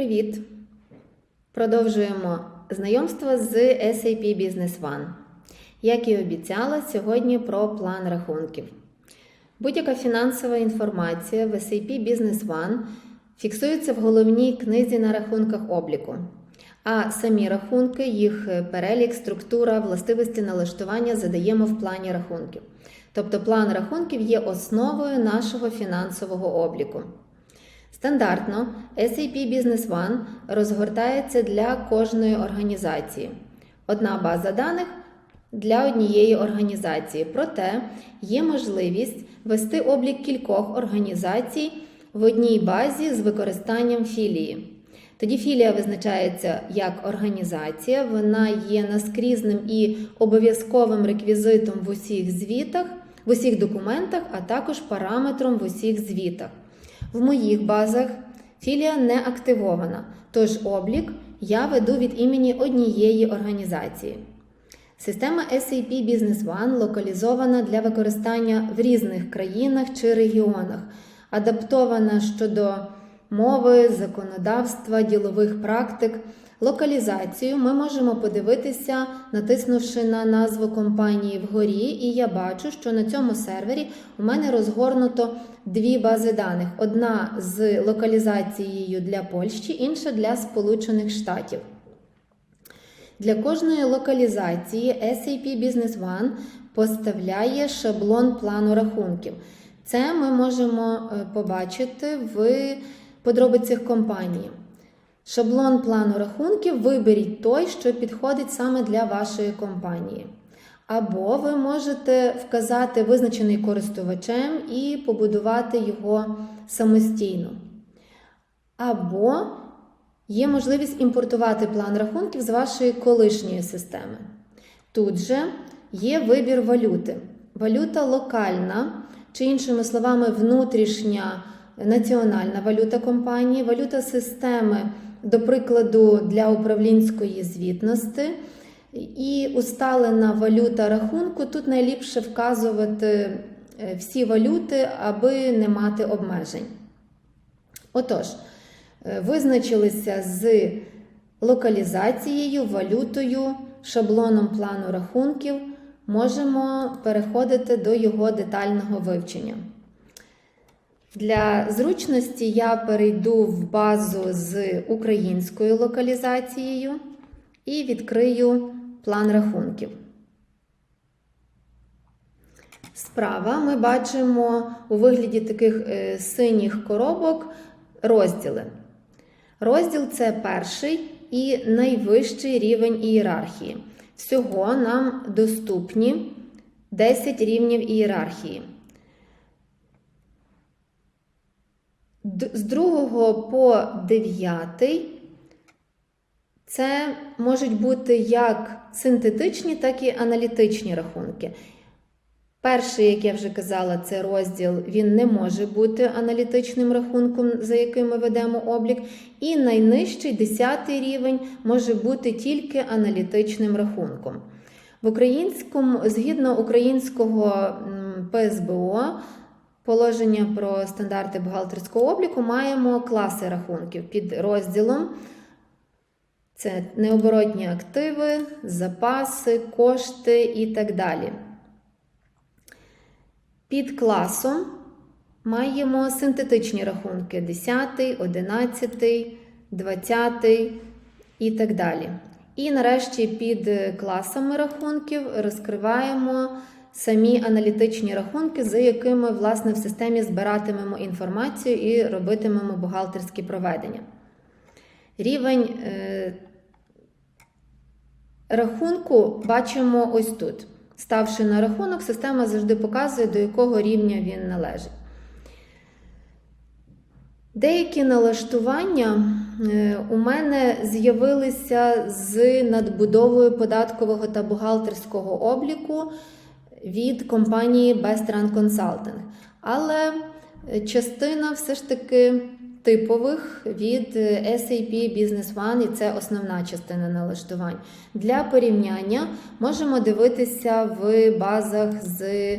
Привіт! Продовжуємо знайомство з SAP Business One. Як і обіцяла, сьогодні про план рахунків. Будь-яка фінансова інформація в SAP Business One фіксується в головній книзі на рахунках обліку. А самі рахунки, їх перелік, структура, властивості налаштування задаємо в плані рахунків. Тобто план рахунків є основою нашого фінансового обліку. Стандартно SAP Business One розгортається для кожної організації. Одна база даних для однієї організації. Проте є можливість вести облік кількох організацій в одній базі з використанням філії. Тоді філія визначається як організація, вона є наскрізним і обов'язковим реквізитом в усіх звітах, в усіх документах, а також параметром в усіх звітах. В моїх базах філія не активована, тож облік я веду від імені однієї організації. Система SAP Business One локалізована для використання в різних країнах чи регіонах, адаптована щодо мови, законодавства, ділових практик. Локалізацію ми можемо подивитися, натиснувши на назву компанії вгорі, і я бачу, що на цьому сервері у мене розгорнуто дві бази даних: одна з локалізацією для Польщі, інша для Сполучених Штатів. Для кожної локалізації SAP Business One поставляє шаблон плану рахунків. Це ми можемо побачити в подробицях компанії. Шаблон плану рахунків виберіть той, що підходить саме для вашої компанії. Або ви можете вказати визначений користувачем і побудувати його самостійно. Або є можливість імпортувати план рахунків з вашої колишньої системи. Тут же є вибір валюти. Валюта локальна, чи, іншими словами, внутрішня національна валюта компанії, валюта системи до прикладу, для управлінської звітності. І усталена валюта рахунку. Тут найліпше вказувати всі валюти, аби не мати обмежень. Отож, визначилися з локалізацією, валютою, шаблоном плану рахунків, можемо переходити до його детального вивчення. Для зручності я перейду в базу з українською локалізацією і відкрию план рахунків. Справа ми бачимо у вигляді таких синіх коробок розділи. Розділ це перший і найвищий рівень ієрархії. Всього нам доступні 10 рівнів ієрархії. З 2 по 9 це можуть бути як синтетичні, так і аналітичні рахунки. Перший, як я вже казала, це розділ, він не може бути аналітичним рахунком, за яким ми ведемо облік. І найнижчий 10 рівень може бути тільки аналітичним рахунком. В українському, згідно українського ПСБО, положення про стандарти бухгалтерського обліку, маємо класи рахунків під розділом. Це необоротні активи, запаси, кошти і так далі. Під класом маємо синтетичні рахунки 10, 11, 20 і так далі. І нарешті під класами рахунків розкриваємо самі аналітичні рахунки, за якими, власне, в системі збиратимемо інформацію і робитимемо бухгалтерські проведення. Рівень е, рахунку бачимо ось тут. Ставши на рахунок, система завжди показує, до якого рівня він належить. Деякі налаштування у мене з'явилися з надбудовою податкового та бухгалтерського обліку від компанії Best Run Consulting. Але частина все ж таки типових від SAP Business One, і це основна частина налаштувань. Для порівняння можемо дивитися в базах з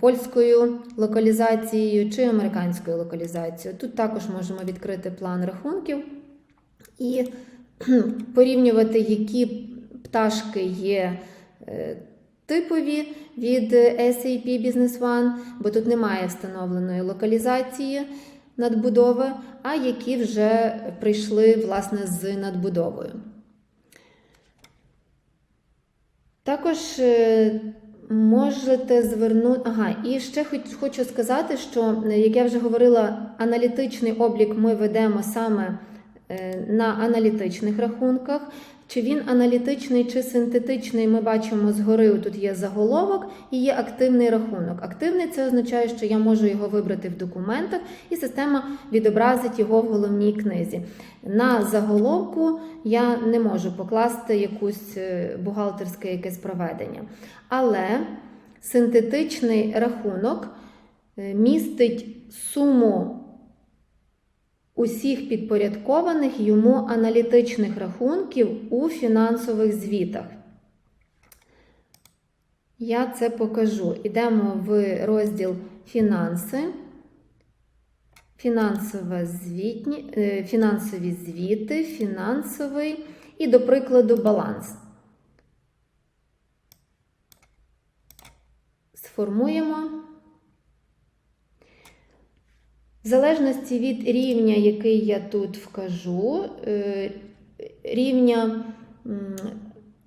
польською локалізацією чи американською локалізацією. Тут також можемо відкрити план рахунків і порівнювати, які пташки є е, типові від SAP Business One, бо тут немає встановленої локалізації надбудови, а які вже прийшли власне з надбудовою. Також е, можете звернути. Ага, і ще хочу сказати, що, е, як я вже говорила, аналітичний облік ми ведемо саме е, на аналітичних рахунках. Чи він аналітичний чи синтетичний, ми бачимо згори, тут є заголовок і є активний рахунок. Активний це означає, що я можу його вибрати в документах, і система відобразить його в головній книзі. На заголовку я не можу покласти якусь е, бухгалтерське якесь проведення. Але синтетичний рахунок е, містить суму усіх підпорядкованих йому аналітичних рахунків у фінансових звітах. Я це покажу. Йдемо в розділ Фінанси, фінансове звітні, е, фінансові звіти, фінансовий і, до прикладу, баланс. Сформуємо. В залежності від рівня, який я тут вкажу, е, рівня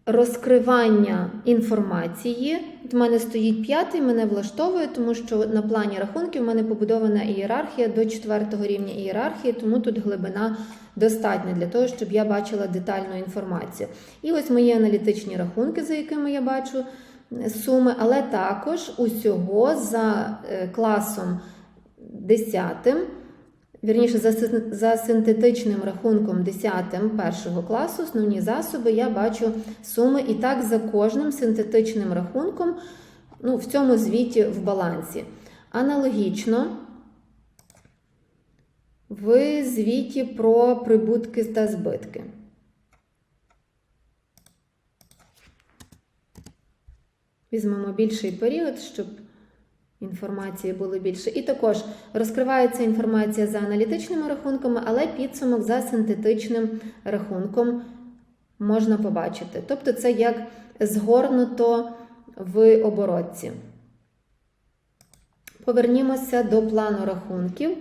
розкривання інформації. От У мене стоїть п'ятий, мене влаштовує, тому що на плані рахунків в мене побудована ієрархія до четвертого рівня ієрархії, тому тут глибина достатня для того, щоб я бачила детальну інформацію. І ось мої аналітичні рахунки, за якими я бачу е, суми, але також усього за е, класом. Десятим, вірніше, за, за синтетичним рахунком 10 першого класу, основні засоби, я бачу суми і так за кожним синтетичним рахунком ну, в цьому звіті в балансі. Аналогічно, в звіті про прибутки та збитки. Візьмемо більший період, щоб інформації було більше. І також розкривається інформація за аналітичними рахунками, але підсумок за синтетичним рахунком можна побачити. Тобто, це як згорнуто в оборотці. Повернімося до плану рахунків.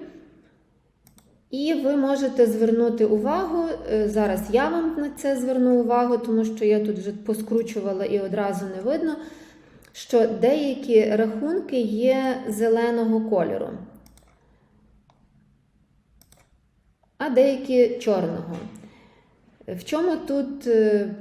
І ви можете звернути увагу, е, зараз я вам на це зверну увагу, тому що я тут вже поскручувала і одразу не видно, що деякі рахунки є зеленого кольору, а деякі чорного. В чому тут е,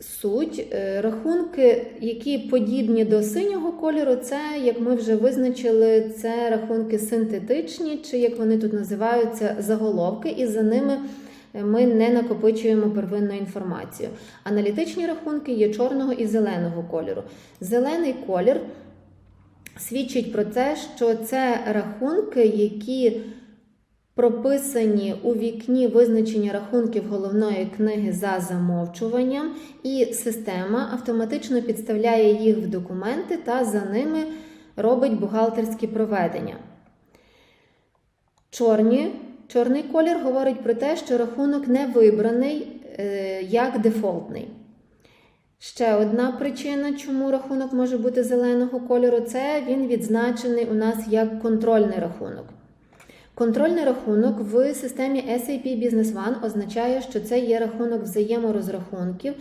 суть? Е, Рахунки, які подібні до синього кольору, це, як ми вже визначили, це рахунки синтетичні, чи як вони тут називаються, заголовки, і за ними ми не накопичуємо первинну інформацію. Аналітичні рахунки є чорного і зеленого кольору. Зелений колір свідчить про те, що це рахунки, які прописані у вікні визначення рахунків головної книги за замовчуванням, і система автоматично підставляє їх в документи та за ними робить бухгалтерські проведення. Чорні, чорний колір говорить про те, що рахунок не вибраний е, як дефолтний. Ще одна причина, чому рахунок може бути зеленого кольору, це він відзначений у нас як контрольний рахунок. Контрольний рахунок в системі SAP Business One означає, що це є рахунок взаєморозрахунків,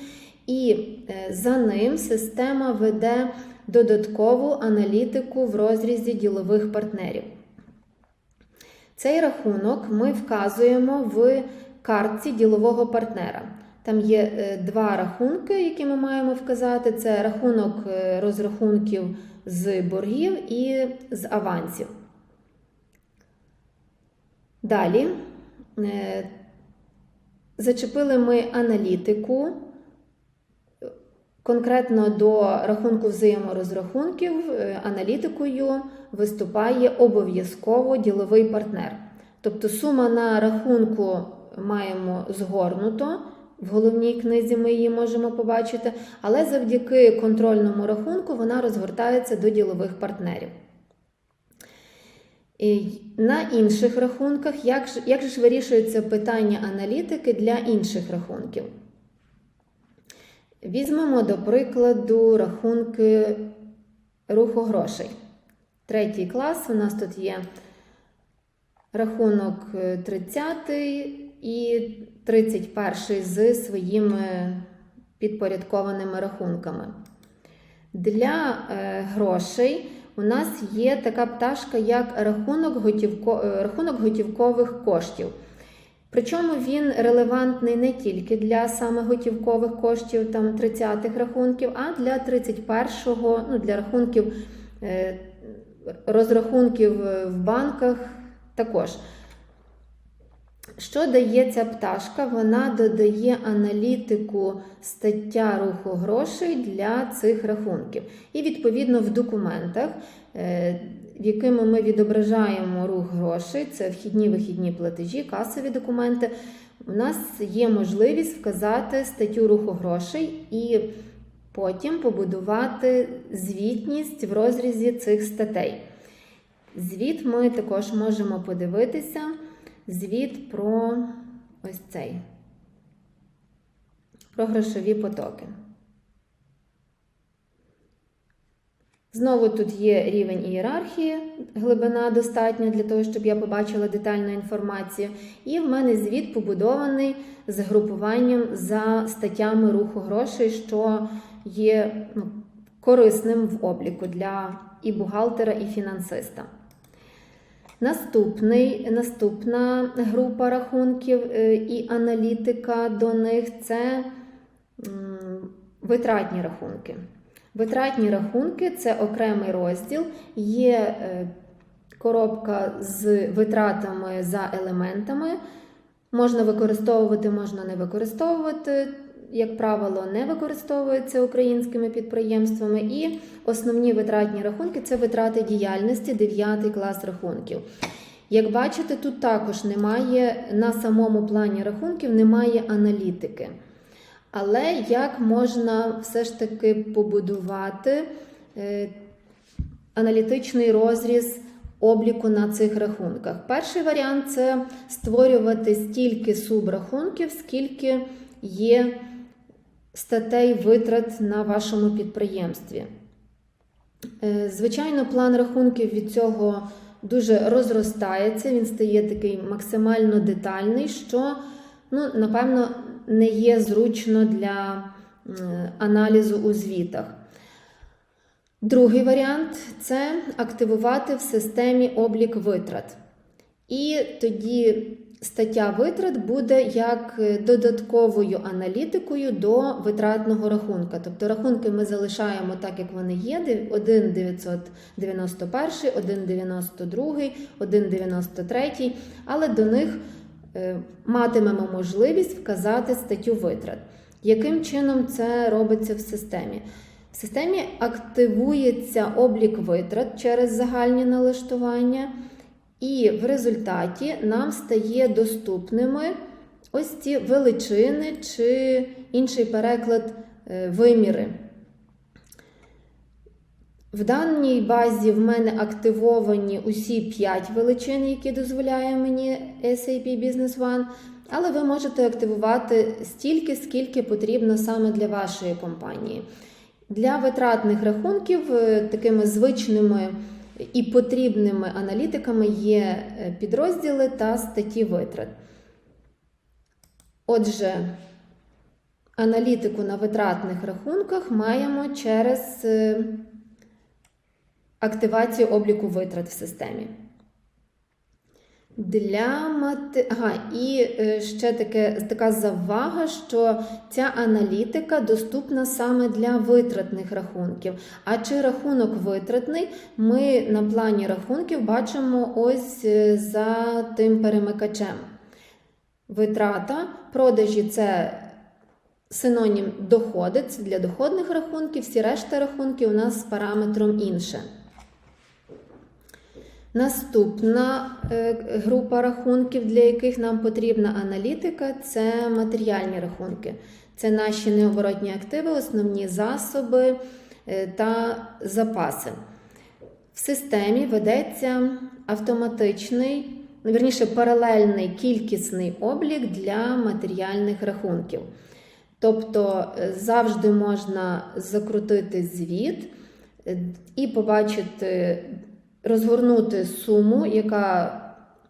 і е, за ним система веде додаткову аналітику в розрізі ділових партнерів. Цей рахунок ми вказуємо в картці ділового партнера. Там є е, два рахунки, які ми маємо вказати: це рахунок е, розрахунків з боргів і з авансів. Далі е, зачепили ми аналітику. Конкретно до рахунку взаєморозрахунків е, аналітикою виступає обов'язково діловий партнер. Тобто сума на рахунку маємо згорнуто В головній книзі ми її можемо побачити, але завдяки контрольному рахунку вона розгортається до ділових партнерів. І На інших рахунках, як як же ж вирішується питання аналітики для інших рахунків? Візьмемо, до прикладу, рахунки руху грошей. Третій клас. У нас тут є рахунок 30 і 31 з своїми підпорядкованими рахунками. Для е, грошей у нас є така пташка, як рахунок, е, рахунок готівкових коштів. Причому він релевантний не тільки для саме готівкових коштів, там 30-х рахунків, а для 31-го, ну, для рахунків е, розрахунків в банках також. Що дає ця пташка? Вона додає аналітику стаття руху грошей для цих рахунків. І, відповідно, в документах, е, якими ми відображаємо грошей, це вхідні вихідні платежі, касові документи, у нас є можливість вказати статтю руху грошей і потім побудувати звітність в розрізі цих статей. Звіт ми також можемо подивитися. Звіт про ось цей, про грошові потоки. Знову тут є рівень ієрархії, глибина достатня для того, щоб я побачила детальну інформацію. І в мене звіт побудований з групуванням за статтями руху грошей, що є ну, корисним в обліку для і бухгалтера, і фінансиста. Наступний, Наступна група рахунків е, і аналітика до них це витратні рахунки. Витратні рахунки це окремий розділ, є е, коробка з витратами за елементами. Можна використовувати, можна не використовувати як правило, не використовується українськими підприємствами. І основні витратні рахунки це витрати діяльності 9 клас рахунків. Як бачите, тут також немає на самому плані рахунків, немає аналітики. Але як можна все ж таки побудувати е, аналітичний розріз обліку на цих рахунках? Перший варіант це створювати стільки субрахунків, скільки є статей витрат на вашому підприємстві. Е, звичайно, план рахунків від цього дуже розростається, він стає такий максимально детальний, що, ну, напевно, не є зручно для аналізу у звітах. Другий варіант це активувати в системі облік витрат. І тоді стаття витрат буде як додатковою аналітикою до витратного рахунка. Тобто рахунки ми залишаємо так, як вони є: 1,991, 1,92, 1,93, але до них матимемо можливість вказати статтю витрат. Яким чином це робиться в системі? В системі активується облік витрат через загальні налаштування. І в результаті нам стає доступними ось ці величини чи інший переклад е, виміри. В даній базі в мене активовані усі 5 величин, які дозволяє мені SAP Business One, але ви можете активувати стільки, скільки потрібно саме для вашої компанії. Для витратних рахунків е, такими звичними і потрібними аналітиками є е, підрозділи та статті витрат. Отже, аналітику на витратних рахунках маємо через е, активацію обліку витрат в системі. Для мати... ага, І е, ще таке, така завага, що ця аналітика доступна саме для витратних рахунків. А чи рахунок витратний, ми на плані рахунків бачимо ось е, за тим перемикачем. Витрата, продажі це синонім доходи, це для доходних рахунків, всі решта рахунків у нас з параметром інше. Наступна е, група рахунків, для яких нам потрібна аналітика, це матеріальні рахунки. Це наші необоротні активи, основні засоби е, та запаси. В системі ведеться автоматичний, ну, вірніше, паралельний кількісний облік для матеріальних рахунків. Тобто е, завжди можна закрутити звіт і побачити, розгорнути суму, яка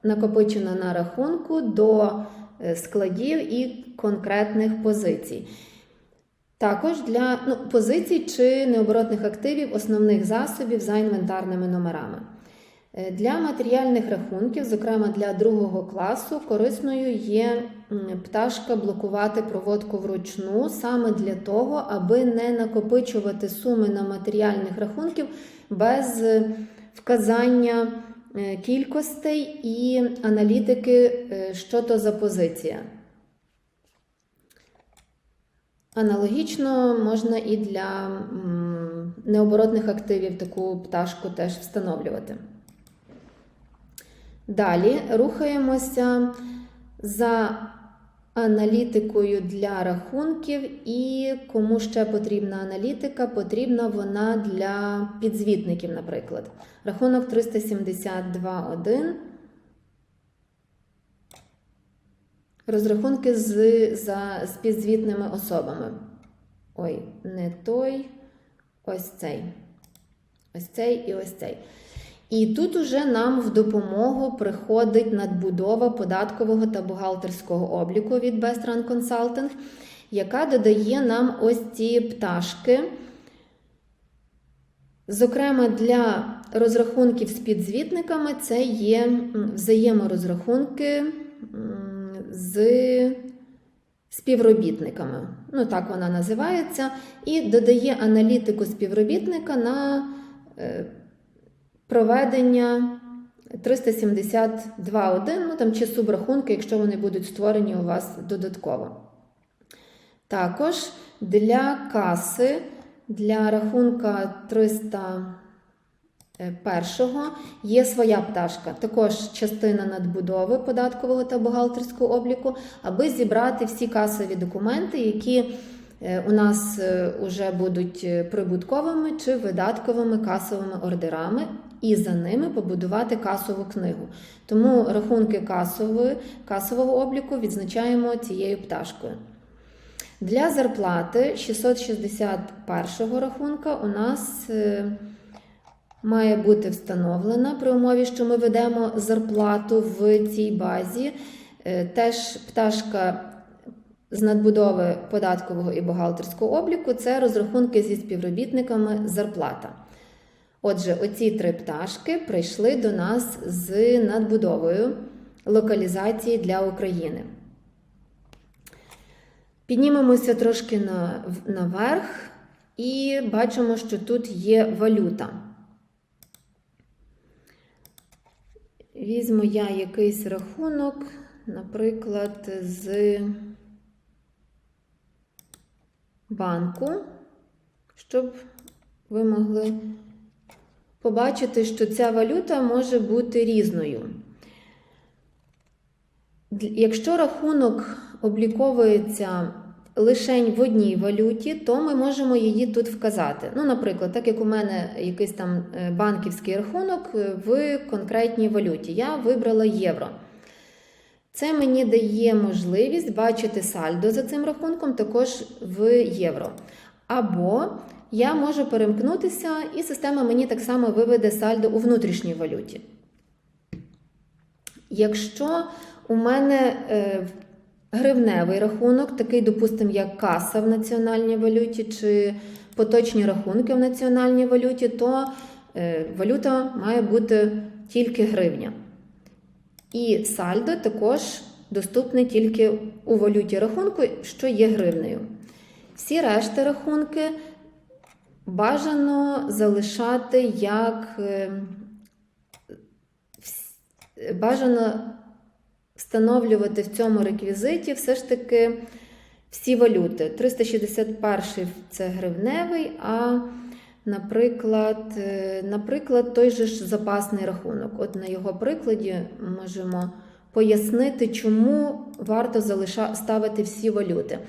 накопичена на рахунку до е, складів і конкретних позицій. Також для ну, позицій чи необоротних активів основних засобів за інвентарними номерами. Е, Для матеріальних рахунків, зокрема для другого класу, корисною є пташка блокувати проводку вручну саме для того, аби не накопичувати суми на матеріальних рахунків без е, вказання е, кількостей і аналітики, е, що то за позиція. Аналогічно можна і для необоротних активів таку пташку теж встановлювати. Далі рухаємося за аналітикою для рахунків, і кому ще потрібна аналітика, потрібна вона для підзвітників, наприклад. Рахунок 372.1. Розрахунки з, за, з підзвітними особами. Ой, не той, ось цей. Ось цей і ось цей. І тут уже нам в допомогу приходить надбудова податкового та бухгалтерського обліку від Bestran Consulting, яка додає нам ось ці пташки. Зокрема, для розрахунків з підзвітниками це є взаєморозрахунки з співробітниками. Ну, так вона називається. І додає аналітику співробітника на е, проведення 372.1, ну там чи субрахунки, якщо вони будуть створені у вас додатково. Також для каси, для рахунка 301 є своя пташка, також частина надбудови податкового та бухгалтерського обліку, аби зібрати всі касові документи, які е, у нас вже будуть е, прибутковими чи видатковими касовими ордерами, і за ними побудувати касову книгу. Тому рахунки касової, касового обліку відзначаємо цією пташкою. Для зарплати 661 рахунка у нас е, має бути встановлена при умові, що ми ведемо зарплату в цій базі. Е, Теж пташка з надбудови податкового і бухгалтерського обліку це розрахунки зі співробітниками зарплата. Отже, оці три пташки прийшли до нас з надбудовою локалізації для України. Піднімемося трошки на, наверх і бачимо, що тут є валюта. Візьму я якийсь рахунок, наприклад, з банку, щоб ви могли побачити, що ця валюта може бути різною. Якщо рахунок обліковується лише в одній валюті, то ми можемо її тут вказати. Ну, наприклад, так як у мене якийсь там е, банківський рахунок в конкретній валюті, я вибрала євро. Це мені дає можливість бачити сальдо за цим рахунком також в євро. Або я можу перемкнутися, і система мені так само виведе сальдо у внутрішній валюті. Якщо у мене е, гривневий рахунок, такий, допустимо, як каса в національній валюті, чи поточні рахунки в національній валюті, то е, валюта має бути тільки гривня. І сальдо також доступне тільки у валюті рахунку, що є гривнею. Всі решти рахунки бажано залишати як е, бажано встановлювати в цьому реквізиті все ж таки всі валюти. 361 це гривневий, а Наприклад, е, наприклад, той же ж запасний рахунок. От на його прикладі можемо пояснити, чому варто ставити всі валюти.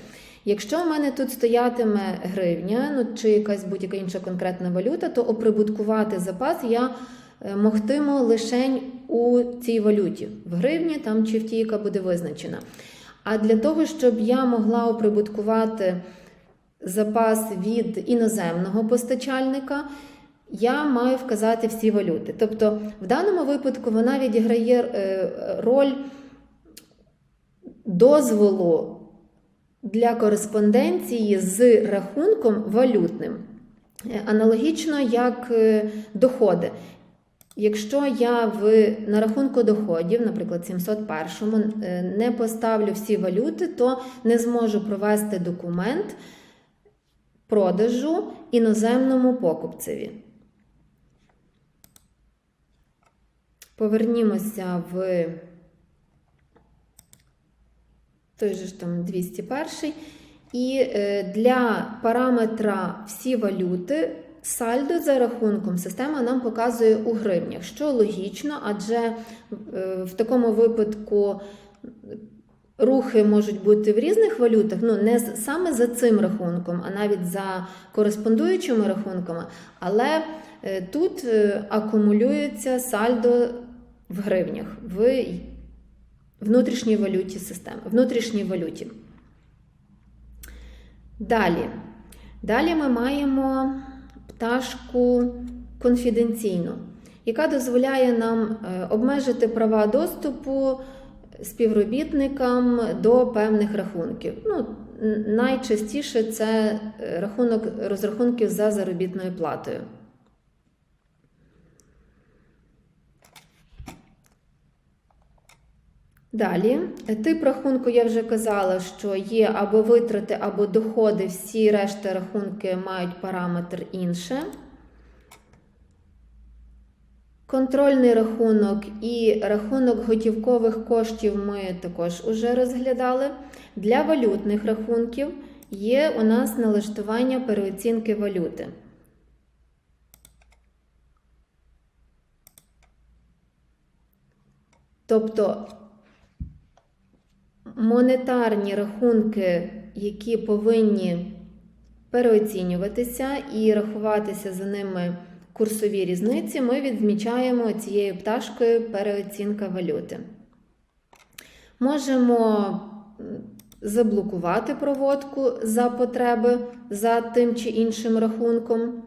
Якщо в мене тут стоятиме гривня, ну чи якась будь-яка інша конкретна валюта, то оприбуткувати запас я е, могтиму лише у цій валюті, в гривні там чи в тій, яка буде визначена. А для того, щоб я могла оприбуткувати запас від іноземного постачальника, я маю вказати всі валюти. Тобто, в даному випадку вона відіграє е, роль дозволу для кореспонденції з рахунком валютним. Е, Аналогічно як е, доходи. Якщо я в, на рахунку доходів, наприклад, 701 е, не поставлю всі валюти, то не зможу провести документ продажу іноземному покупцеві. Повернімося в той же ж там 201. І е, для параметра всі валюти сальдо за рахунком система нам показує у гривнях, що логічно, адже е, в такому випадку рухи можуть бути в різних валютах, ну не саме за цим рахунком, а навіть за кореспондуючими рахунками. Але е, тут акумулюється сальдо в гривнях, в внутрішній валюті системи, внутрішній валюті. Далі. Далі ми маємо пташку конфіденційну, яка дозволяє нам е, обмежити права доступу співробітникам до певних рахунків. Ну, найчастіше це е, рахунок розрахунків за заробітною платою. Далі, тип рахунку я вже казала, що є або витрати, або доходи, всі решта рахунки мають параметр інше. Контрольний рахунок і рахунок готівкових коштів ми також уже розглядали. Для валютних рахунків є у нас налаштування переоцінки валюти. Тобто монетарні рахунки, які повинні переоцінюватися і рахуватися за ними курсові різниці, ми відмічаємо цією пташкою переоцінка валюти. Можемо заблокувати проводку за потреби за тим чи іншим рахунком.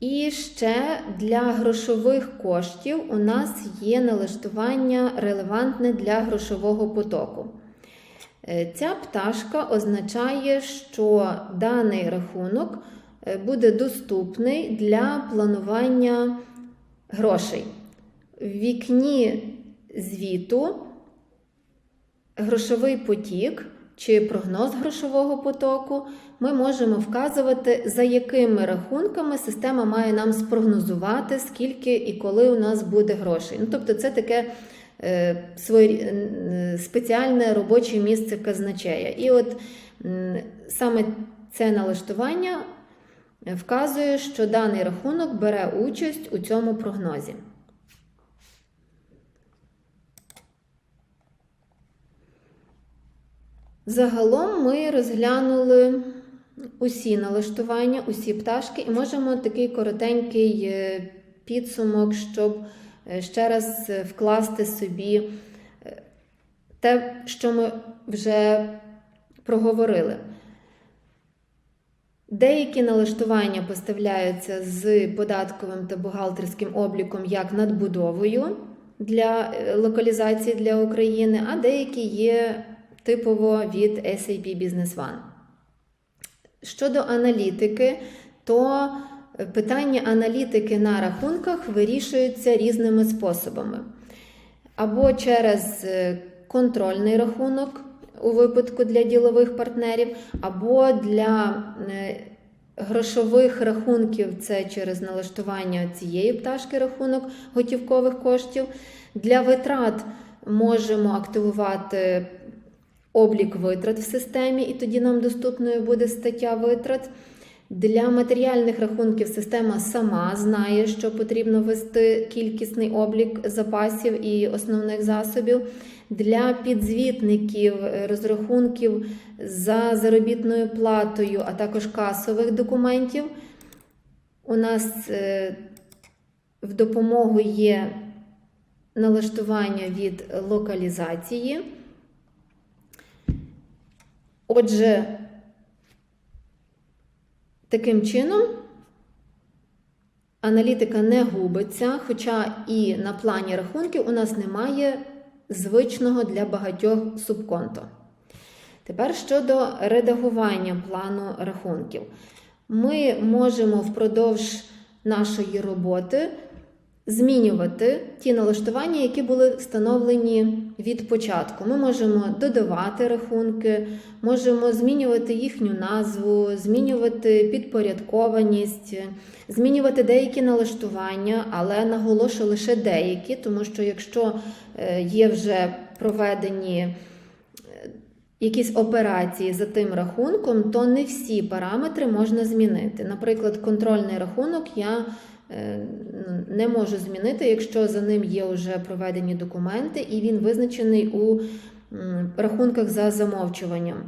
І ще для грошових коштів у нас є налаштування релевантне для грошового потоку. Е, Ця пташка означає, що даний рахунок е, буде доступний для планування грошей. В вікні звіту грошовий потік чи прогноз грошового потоку ми можемо вказувати, за якими рахунками система має нам спрогнозувати, скільки і коли у нас буде грошей. Ну, тобто, це таке е, своє, спеціальне робоче місце казначея. І от саме це налаштування вказує, що даний рахунок бере участь у цьому прогнозі. Загалом ми розглянули усі налаштування, усі пташки, і можемо такий коротенький е, підсумок, щоб е, ще раз е, вкласти собі те, що ми вже проговорили. Деякі налаштування поставляються з податковим та бухгалтерським обліком як надбудовою для локалізації для України, а деякі є типово від SAP Business One. Щодо аналітики, то питання аналітики на рахунках вирішується різними способами. Або через е, контрольний рахунок у випадку для ділових партнерів, або для е, грошових рахунків це через налаштування цієї пташки рахунок готівкових коштів. Для витрат можемо активувати облік витрат в системі, і тоді нам доступною буде стаття витрат. Для матеріальних рахунків система сама знає, що потрібно вести кількісний облік запасів і основних засобів. Для підзвітників, розрахунків за заробітною платою, а також касових документів. У нас е, в допомогу є налаштування від локалізації. Отже, таким чином аналітика не губиться, хоча і на плані рахунків у нас немає звичного для багатьох субконто. Тепер щодо редагування плану рахунків. Ми можемо впродовж нашої роботи змінювати ті налаштування, які були встановлені від початку. Ми можемо додавати рахунки, можемо змінювати їхню назву, змінювати підпорядкованість, змінювати деякі налаштування, але наголошу лише деякі, тому що якщо е, є вже проведені е, якісь операції за тим рахунком, то не всі параметри можна змінити. Наприклад, контрольний рахунок я не можу змінити, якщо за ним є вже проведені документи, і він визначений у рахунках за замовчуванням.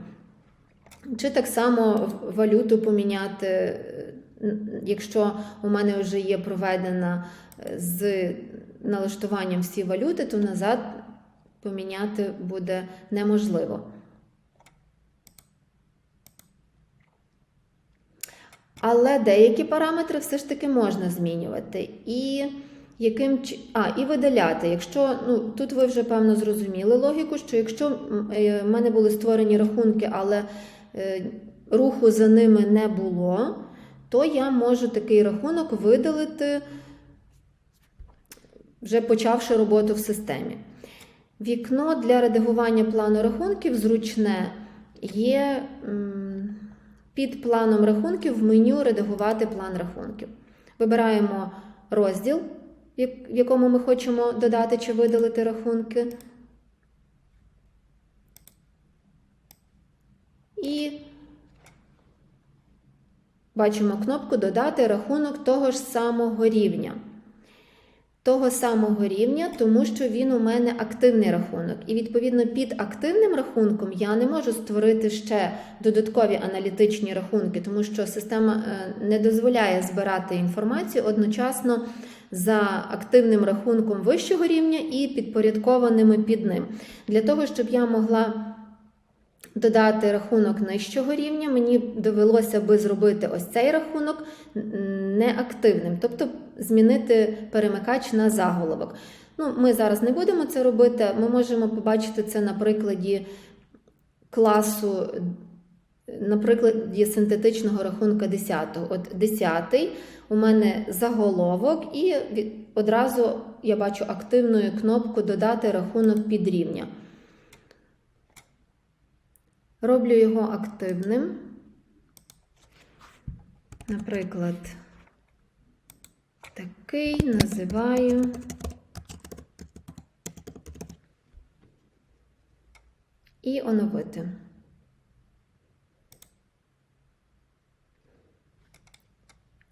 Чи так само валюту поміняти, е, якщо у мене вже є проведена е, з налаштуванням всі валюти, то назад поміняти буде неможливо. Але деякі параметри все ж таки можна змінювати. І яким а, і видаляти. Якщо ну тут ви вже певно зрозуміли логіку, що якщо е, в мене були створені рахунки, але е, руху за ними не було, то я можу такий рахунок видалити, вже почавши роботу в системі. Вікно для редагування плану рахунків зручне є під планом рахунків в меню Редагувати план рахунків. Вибираємо розділ, в якому ми хочемо додати чи видалити рахунки. І бачимо кнопку Додати рахунок того ж самого рівня. Того самого рівня, тому що він у мене активний рахунок. І відповідно під активним рахунком я не можу створити ще додаткові аналітичні рахунки, тому що система е, не дозволяє збирати інформацію одночасно за активним рахунком вищого рівня і підпорядкованими під ним. Для того, щоб я могла додати рахунок нижчого рівня, мені довелося би зробити ось цей рахунок неактивним, тобто змінити перемикач на заголовок. Ну, ми зараз не будемо це робити. Ми можемо побачити це на прикладі класу, наприклад, синтетичного рахунка 10. От 10 у мене заголовок, і одразу я бачу активною кнопку Додати рахунок під рівня. Роблю його активним. Наприклад, такий називаю. І оновити.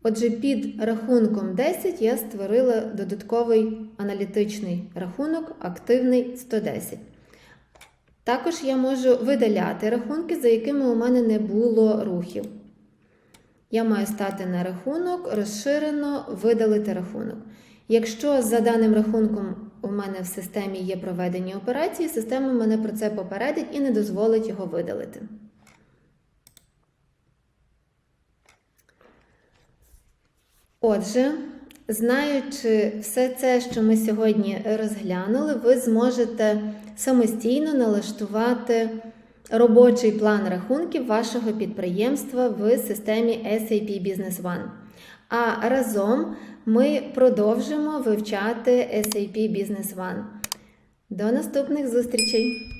Отже, під рахунком 10 я створила додатковий аналітичний рахунок, активний 110. Також я можу видаляти рахунки, за якими у мене не було рухів. Я маю стати на рахунок, розширено видалити рахунок. Якщо за даним рахунком у мене в системі є проведені операції, система мене про це попередить і не дозволить його видалити. Отже, знаючи все це, що ми сьогодні розглянули, ви зможете самостійно налаштувати робочий план рахунків вашого підприємства в системі SAP Business One. А разом ми продовжимо вивчати SAP Business One. До наступних зустрічей!